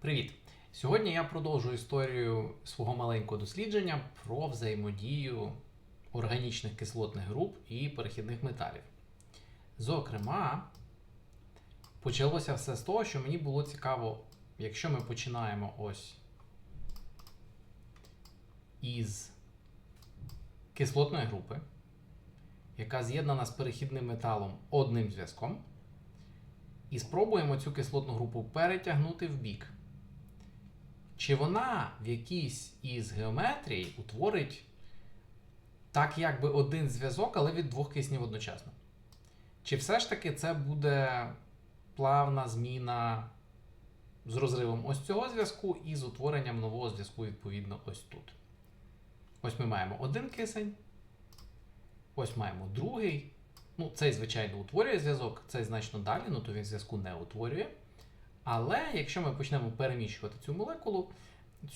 Привіт! Сьогодні я продовжую історію свого маленького дослідження про взаємодію органічних кислотних груп і перехідних металів. Зокрема, почалося все з того, що мені було цікаво, якщо ми починаємо ось із кислотної групи, яка з'єднана з перехідним металом одним зв'язком, і спробуємо цю кислотну групу перетягнути в бік. Чи вона в якійсь із геометрій утворить так, якби один зв'язок, але від двох киснів одночасно? Чи все ж таки це буде плавна зміна з розривом ось цього зв'язку і з утворенням нового зв'язку, відповідно, ось тут? Ось ми маємо один кисень, ось маємо другий. Ну, цей, звичайно, утворює зв'язок, цей значно далі, ну то він зв'язку не утворює. Але якщо ми почнемо переміщувати цю молекулу,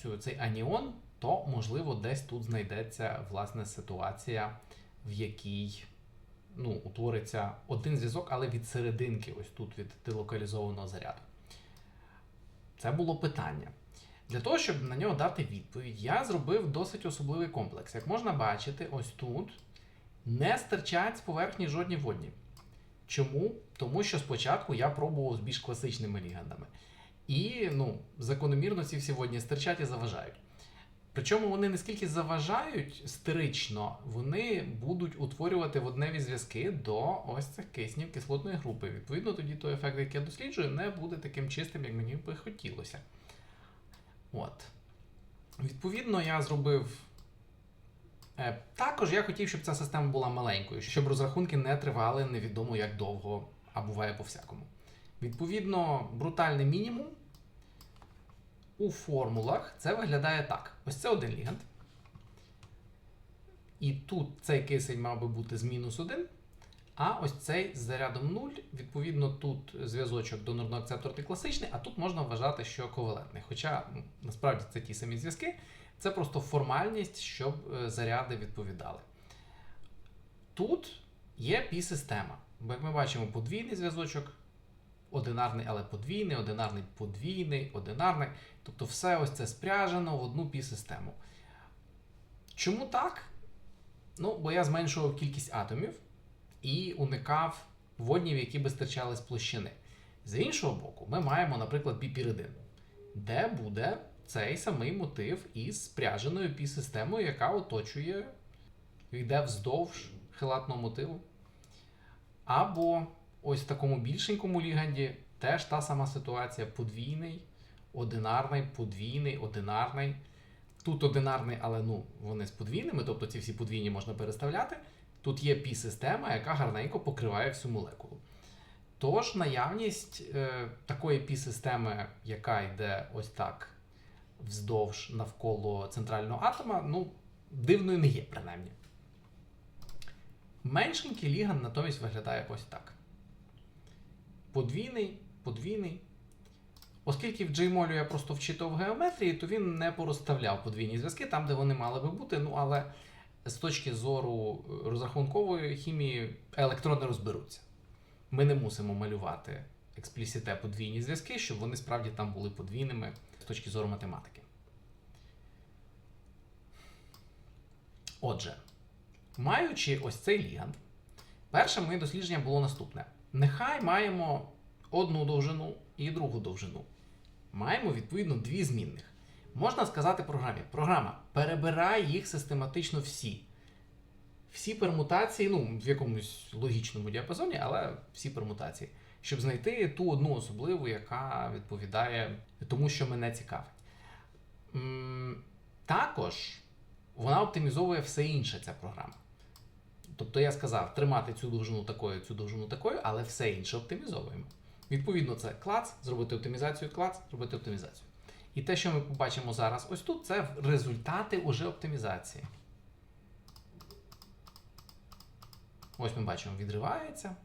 цю, цей аніон, то, можливо, десь тут знайдеться власне ситуація, в якій ну, утвориться один зв'язок, але від серединки, ось тут від делокалізованого заряду. Це було питання. Для того, щоб на нього дати відповідь, я зробив досить особливий комплекс. Як можна бачити, ось тут не стирчать з поверхні жодні водні. Чому? Тому що спочатку я пробував з більш класичними лігандами. І ну, закономірно ці всі водні стирчать і заважають. Причому вони не скільки заважають стерично, вони будуть утворювати водневі зв'язки до ось цих киснів кислотної групи. Відповідно, тоді той ефект, який я досліджую, не буде таким чистим, як мені би хотілося. От. Відповідно, я зробив. Е, Також я хотів, щоб ця система була маленькою, щоб розрахунки не тривали невідомо як довго, а буває по-всякому. Відповідно, брутальний мінімум у формулах це виглядає так: ось це один лігант. І тут цей кисень мав би бути з мінус 1, а ось цей з зарядом 0. Відповідно, тут зв'язочок донорно акцепторний класичний, а тут можна вважати, що ковалентний. Хоча ну, насправді це ті самі зв'язки, це просто формальність, щоб е, заряди відповідали. Тут є пі-система. Бо як ми бачимо, подвійний зв'язочок, одинарний, але подвійний, одинарний, подвійний, одинарний. Тобто все ось це спряжено в одну пі-систему. Чому так? Ну, бо я зменшував кількість атомів і уникав воднів, які би стирчали з площини. З іншого боку, ми маємо, наприклад, піпіридин, де буде цей самий мотив із спряженою пі-системою, яка оточує, йде вздовж хилатного мотиву. Або ось в такому більшенькому ліганді теж та сама ситуація: подвійний, одинарний, подвійний, одинарний. Тут одинарний, але ну, вони з подвійними, тобто ці всі подвійні можна переставляти. Тут є пі-система, яка гарненько покриває всю молекулу. Тож наявність е, такої пі-системи, яка йде ось так вздовж навколо центрального атома, ну, дивною не є, принаймні. Меншенький ліган натомість виглядає ось так. Подвійний, подвійний. Оскільки в Джеймолю я просто вчитав геометрії, то він не порозставляв подвійні зв'язки там, де вони мали би бути. Ну, але з точки зору розрахункової хімії електрони розберуться. Ми не мусимо малювати експлісіте подвійні зв'язки, щоб вони справді там були подвійними точки зору математики. Отже, маючи ось цей лігант, перше моє дослідження було наступне. Нехай маємо одну довжину і другу довжину. Маємо, відповідно, дві змінних. Можна сказати програмі: програма, перебирай їх систематично всі. Всі пермутації, ну, в якомусь логічному діапазоні, але всі пермутації, щоб знайти ту одну особливу, яка відповідає тому, що мене цікавить. Також вона оптимізовує все інше, ця програма. Тобто я сказав, тримати цю довжину такою, цю довжину такою, але все інше оптимізовуємо. Відповідно, це клац, зробити оптимізацію, клац, зробити оптимізацію. І те, що ми побачимо зараз ось тут, це результати уже оптимізації. Ось ми бачимо, відривається.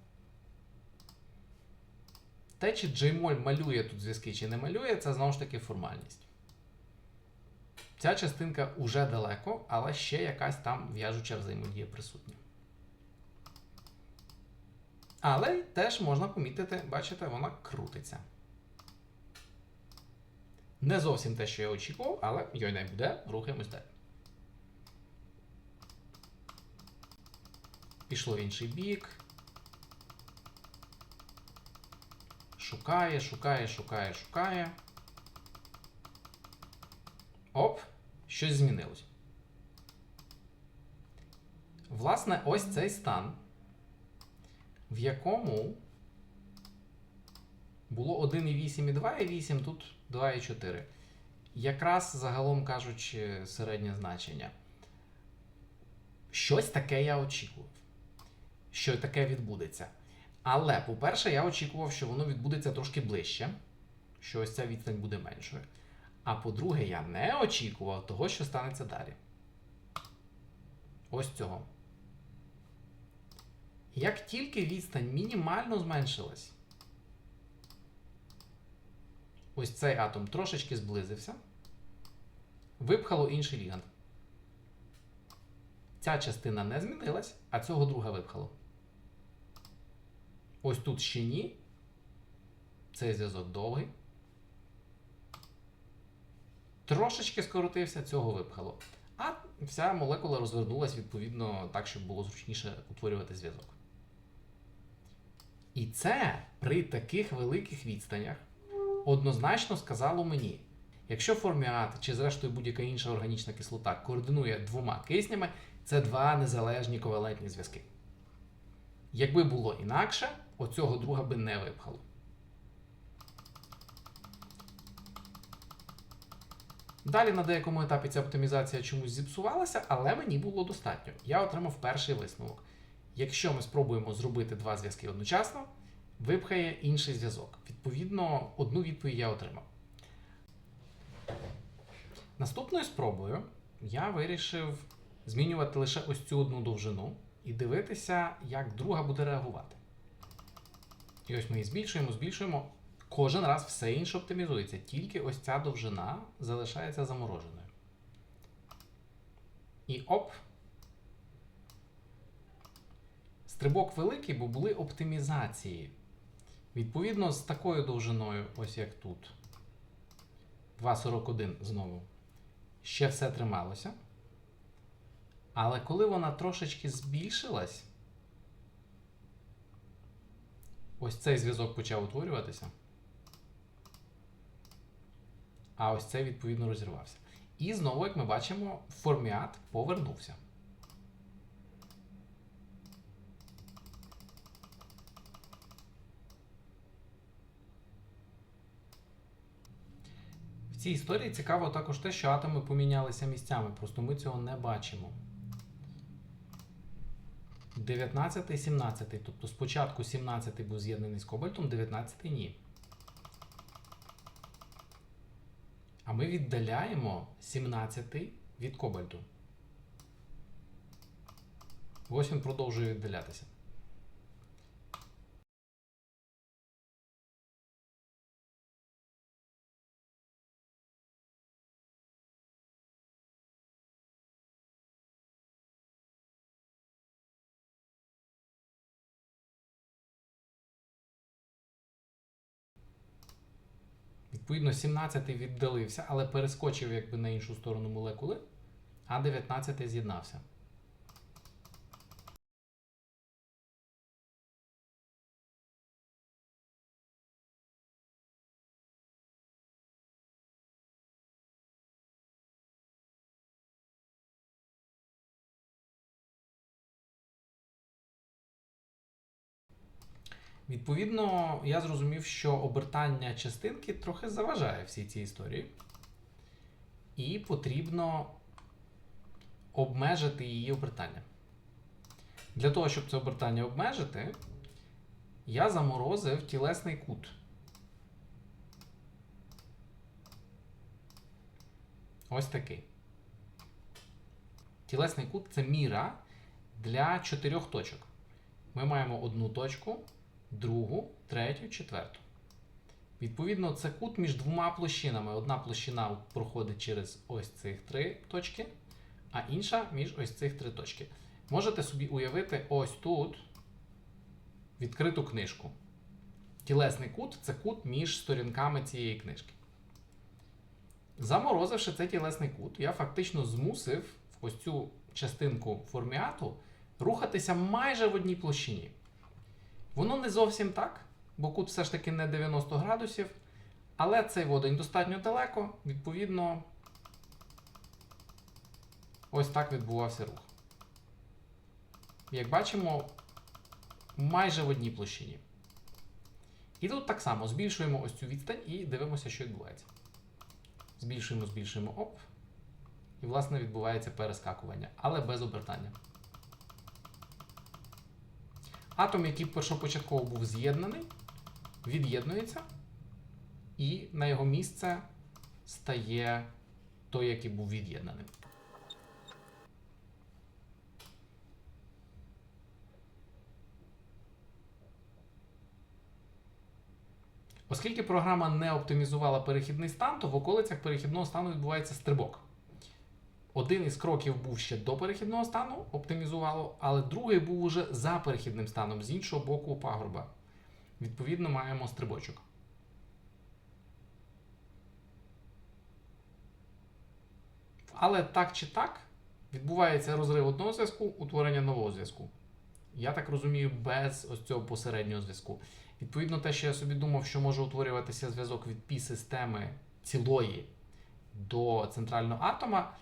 Те, чи Gmol малює тут зв'язки, чи не малює, це знову ж таки формальність. Ця частинка уже далеко, але ще якась там в'яжуча взаємодія присутня. Але теж можна помітити, бачите, вона крутиться. Не зовсім те, що я очікував, але йой не буде, рухаємось далі. Пішло в інший бік. Шукає, шукає, шукає, шукає. Оп, щось змінилось. Власне, ось цей стан, в якому було 1,8 і 2,8, тут 2,4. Якраз загалом кажучи, середнє значення. Щось таке я очікував. Що таке відбудеться. Але, по-перше, я очікував, що воно відбудеться трошки ближче, що ось ця відстань буде меншою. А по-друге, я не очікував того, що станеться далі. Ось цього. Як тільки відстань мінімально зменшилась, ось цей атом трошечки зблизився, випхало інший лігант. Ця частина не змінилась, а цього друга випхало. Ось тут ще ні. Цей зв'язок довгий. Трошечки скоротився, цього випхало. А вся молекула розвернулась відповідно так, щоб було зручніше утворювати зв'язок. І це при таких великих відстанях однозначно сказало мені, якщо форміат чи, зрештою, будь-яка інша органічна кислота координує двома киснями, це два незалежні ковалентні зв'язки. Якби було інакше, оцього друга би не випхало. Далі на деякому етапі ця оптимізація чомусь зіпсувалася, але мені було достатньо. Я отримав перший висновок. Якщо ми спробуємо зробити два зв'язки одночасно, випхає інший зв'язок. Відповідно, одну відповідь я отримав. Наступною спробою я вирішив змінювати лише ось цю одну довжину і дивитися, як друга буде реагувати. І ось ми її збільшуємо, збільшуємо. Кожен раз все інше оптимізується, тільки ось ця довжина залишається замороженою. І оп. Стрибок великий, бо були оптимізації. Відповідно, з такою довжиною, ось як тут. 2,41 знову. Ще все трималося. Але коли вона трошечки збільшилась, ось цей зв'язок почав утворюватися. А ось цей, відповідно, розірвався. І знову, як ми бачимо, форміат повернувся. В цій історії цікаво також те, що атоми помінялися місцями, просто ми цього не бачимо. 19 17. Тобто спочатку 17 був з'єднаний з кобальтом, 19 ні. А ми віддаляємо 17 від кобальту. Ось він продовжує віддалятися. Відповідно, 17-й віддалився, але перескочив якби на іншу сторону молекули, а 19-й з'єднався. Відповідно, я зрозумів, що обертання частинки трохи заважає всій цій історії. І потрібно обмежити її обертання. Для того, щоб це обертання обмежити, я заморозив тілесний кут. Ось такий. Тілесний кут це міра для чотирьох точок. Ми маємо одну точку другу, третю, четверту. Відповідно, це кут між двома площинами. Одна площина проходить через ось цих три точки, а інша між ось цих три точки. Можете собі уявити ось тут відкриту книжку. Тілесний кут це кут між сторінками цієї книжки. Заморозивши цей тілесний кут, я фактично змусив ось цю частинку форміату рухатися майже в одній площині. Воно не зовсім так, бо кут все ж таки не 90 градусів, але цей водень достатньо далеко, відповідно, ось так відбувався рух. Як бачимо, майже в одній площині. І тут так само збільшуємо ось цю відстань і дивимося, що відбувається. Збільшуємо, збільшуємо оп. І, власне, відбувається перескакування, але без обертання. Атом, який першопочатково був з'єднаний, від'єднується, і на його місце стає той, який був від'єднаний. Оскільки програма не оптимізувала перехідний стан, то в околицях перехідного стану відбувається стрибок. Один із кроків був ще до перехідного стану, оптимізувало, але другий був уже за перехідним станом з іншого боку пагорба. Відповідно, маємо стрибочок. Але так чи так відбувається розрив одного зв'язку, утворення нового зв'язку. Я так розумію, без ось цього посереднього зв'язку. Відповідно, те, що я собі думав, що може утворюватися зв'язок від пі-системи цілої до центрального атома,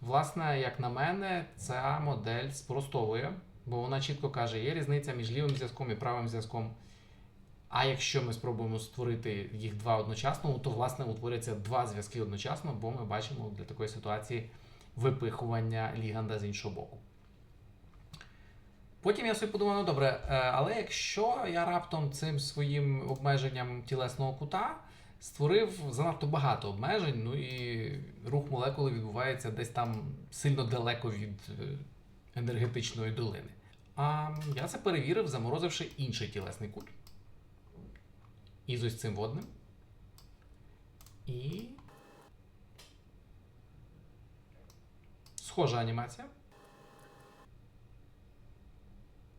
власне, як на мене, ця модель спростовує, бо вона чітко каже, є різниця між лівим зв'язком і правим зв'язком. А якщо ми спробуємо створити їх два одночасно, то власне утворяться два зв'язки одночасно, бо ми бачимо для такої ситуації випихування ліганда з іншого боку. Потім я собі подумав, ну добре, е, але якщо я раптом цим своїм обмеженням тілесного кута створив занадто багато обмежень, ну і рух молекули відбувається десь там сильно далеко від е, енергетичної долини. А я це перевірив, заморозивши інший тілесний кут. І з ось цим водним. І. Схожа анімація.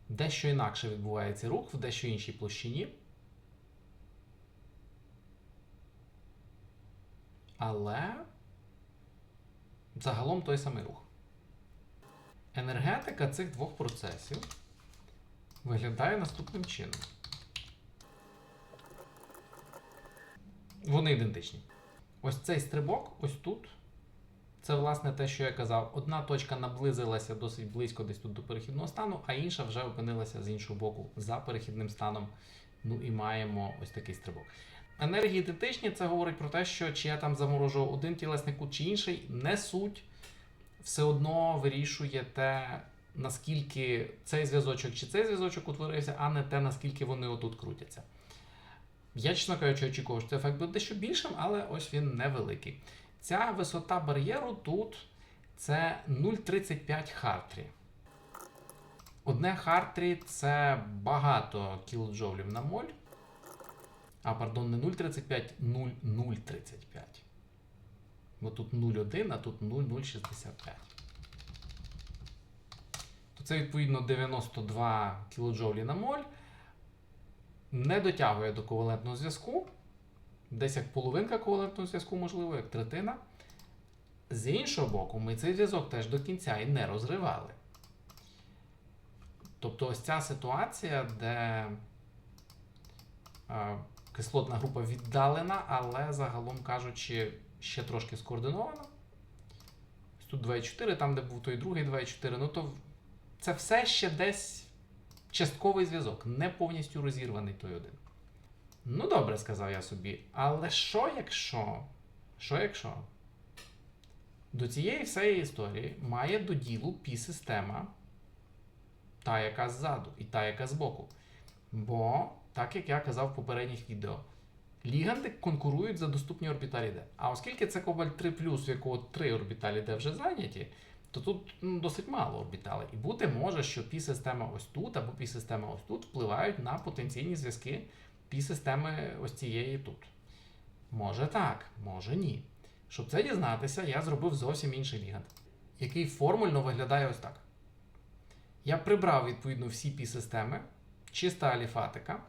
Дещо інакше відбувається рух в дещо іншій площині. Але загалом той самий рух. Енергетика цих двох процесів виглядає наступним чином. Вони ідентичні. Ось цей стрибок, ось тут. Це, власне, те, що я казав. Одна точка наблизилася досить близько десь тут до перехідного стану, а інша вже опинилася з іншого боку за перехідним станом. Ну і маємо ось такий стрибок. Енергії ідентичні, це говорить про те, що чи я там заморожував один тілесний кут чи інший, не суть все одно вирішує те, наскільки цей зв'язочок чи цей зв'язочок утворився, а не те, наскільки вони отут крутяться. Я, чесно кажучи, очікував, що цей ефект буде дещо більшим, але ось він невеликий. Ця висота бар'єру тут це 0,35 хартрі. Одне хартрі це багато кілоджоулів на моль. А, пардон, не 0,35, 0,035. Бо тут 0,1, а тут 0,065. То це відповідно 92 кілоджоулі на моль. Не дотягує до ковалентного зв'язку. Десь як половинка ковалентного зв'язку, можливо, як третина. З іншого боку, ми цей зв'язок теж до кінця і не розривали. Тобто ось ця ситуація, де кислотна група віддалена, але загалом кажучи, ще трошки скоординована. Ось Тут 2,4, там, де був той другий 2,4. Ну то це все ще десь частковий зв'язок, не повністю розірваний той один. Ну, добре, сказав я собі. Але що якщо? Що якщо? До цієї всієї історії має до ділу пі-система, та, яка ззаду, і та, яка збоку. Бо, так як я казав в попередніх відео, ліганди конкурують за доступні орбіталі D. А оскільки це кобальт 3, в якого 3 орбіталі D вже зайняті, то тут ну, досить мало орбіталей. І бути може, що пі-система ось тут або пі-система ось тут впливають на потенційні зв'язки пі-системи ось цієї тут. Може так, може ні. Щоб це дізнатися, я зробив зовсім інший лігант, який формульно виглядає ось так. Я прибрав відповідно всі пі-системи, чиста аліфатика,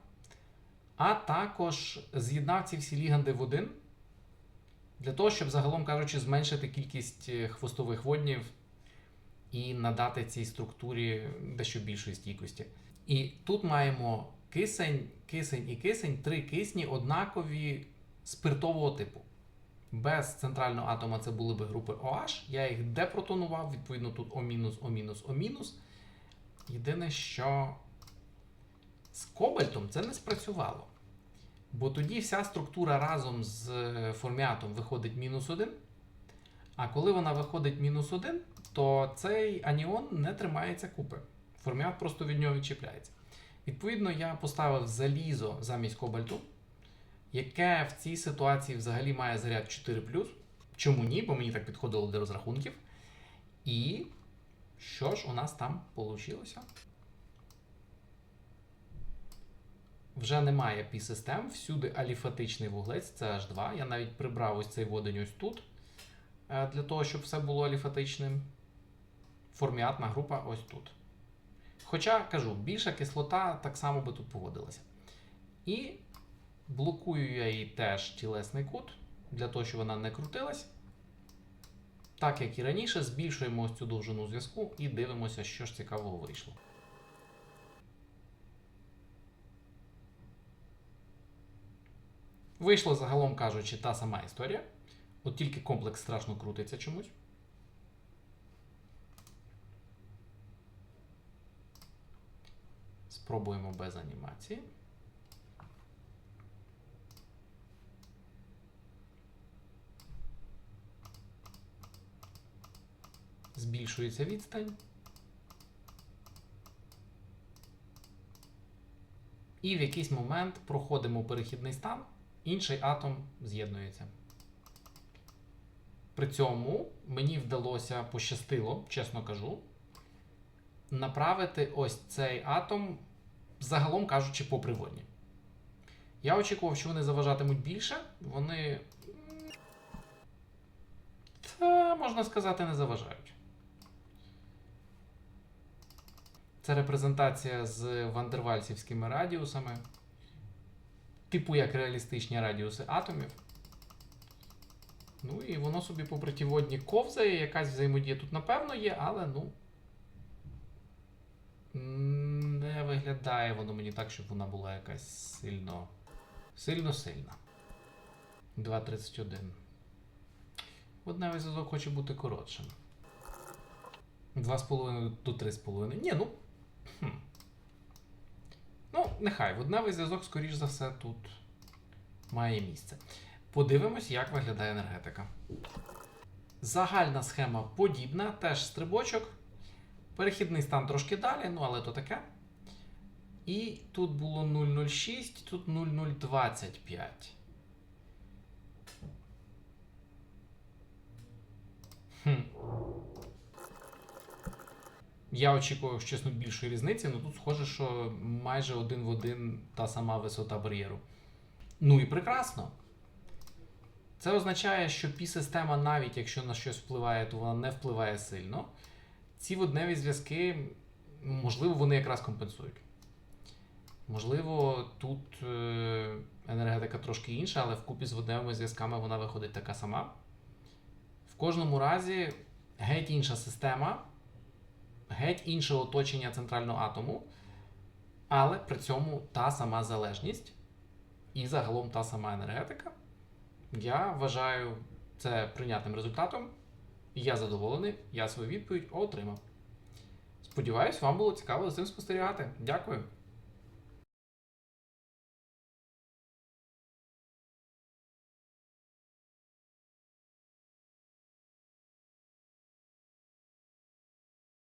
а також з'єднав ці всі ліганди в один для того, щоб загалом кажучи, зменшити кількість е, хвостових воднів і надати цій структурі дещо більшої стійкості. І тут маємо кисень, кисень і кисень, три кисні однакові спиртового типу. Без центрального атома це були б групи OH. Я їх депротонував, відповідно, тут О-, О-, О-. Єдине, що з кобальтом це не спрацювало. Бо тоді вся структура разом з е, форміатом виходить мінус 1. А коли вона виходить мінус 1, то цей аніон не тримається купи. Форміат просто від нього відчіпляється. Відповідно, я поставив залізо замість кобальту, яке в цій ситуації взагалі має заряд 4. Чому ні? Бо мені так підходило для розрахунків. І що ж у нас там вийшло? Вже немає пі-систем, всюди аліфатичний вуглець, це H2. Я навіть прибрав ось цей водень ось тут, е, для того, щоб все було аліфатичним. Форміатна група ось тут. Хоча, кажу, більша кислота так само би тут поводилася. І блокую я їй теж тілесний кут, для того, щоб вона не крутилась. Так як і раніше, збільшуємо ось цю довжину зв'язку і дивимося, що ж цікавого вийшло. Вийшла загалом кажучи, та сама історія. От тільки комплекс страшно крутиться чомусь. Спробуємо без анімації. Збільшується відстань. І в якийсь момент проходимо перехідний стан, інший атом з'єднується. При цьому мені вдалося пощастило, чесно кажу, направити ось цей атом, загалом кажучи, по приводні. Я очікував, що вони заважатимуть більше, вони. Та, можна сказати, не заважають. Це репрезентація з вандервальсівськими радіусами, типу як реалістичні радіуси атомів. Ну і воно собі по притіводні ковзає, якась взаємодія тут, напевно, є, але ну. Не виглядає воно мені так, щоб вона була якась сильно. Сильно сильна. 2.31. Водневий зв'язок хоче бути коротшим. 2,5 до 3,5. Ні, ну. Хм. Ну, нехай. Водневий зв'язок, скоріш за все, тут має місце. Подивимось, як виглядає енергетика. Загальна схема подібна, теж стрибочок. Перехідний стан трошки далі, ну але то таке. І тут було 0,06, тут 0,025. Хм. Я очікував, чесно, більшої різниці, але тут схоже, що майже один в один та сама висота бар'єру. Ну і прекрасно. Це означає, що пі-система, навіть якщо на щось впливає, то вона не впливає сильно. Ці водневі зв'язки, можливо, вони якраз компенсують. Можливо, тут е, енергетика трошки інша, але вкупі з водневими зв'язками вона виходить така сама. В кожному разі геть інша система, геть інше оточення центрального атому, але при цьому та сама залежність і загалом та сама енергетика. Я вважаю це прийнятним результатом. Я задоволений, я свою відповідь отримав. Сподіваюсь, вам було цікаво за цим спостерігати. Дякую.